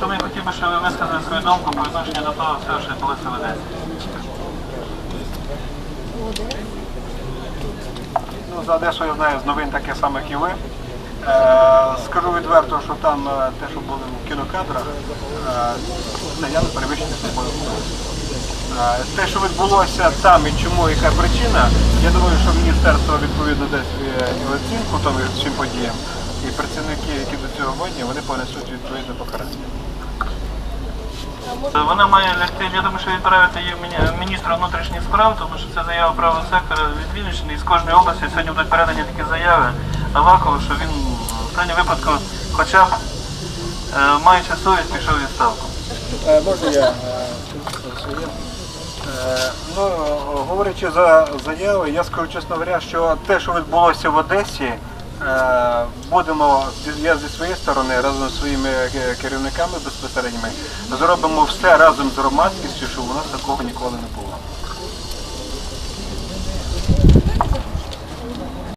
Тому я хотів би, щоб ви висказали свою думку по відношенню до того всього, що відбулося в Одесі. Ну, за Одесу я знаю з новин таке саме, як і ви. Е, скажу відверто, що там е, те, що було в кінокадрах, е, не, я не перевищений собою. Е, те, що відбулося там і чому, яка причина, я думаю, що міністерство відповідно дасть е, і оцінку тому цим подіям. І працівники, які до цього годні, вони понесуть відповідне покарання. Вона має лягти, я думаю, що відправити її міні- міністру внутрішніх справ, тому що це заява правого сектора від Вінниччини і з кожної області сьогодні будуть передані такі заяви Авакову, що він в крайньому випадку, хоча б е, маючи совість, пішов відставку. Е, Можна я Ну, говорячи за заяви, я скажу чесно говоря, що те, що відбулося в Одесі, е, будемо, я зі своєї сторони, разом з своїми е, керівниками безпосередніми, зробимо все разом з громадськістю, щоб у нас такого ніколи не було.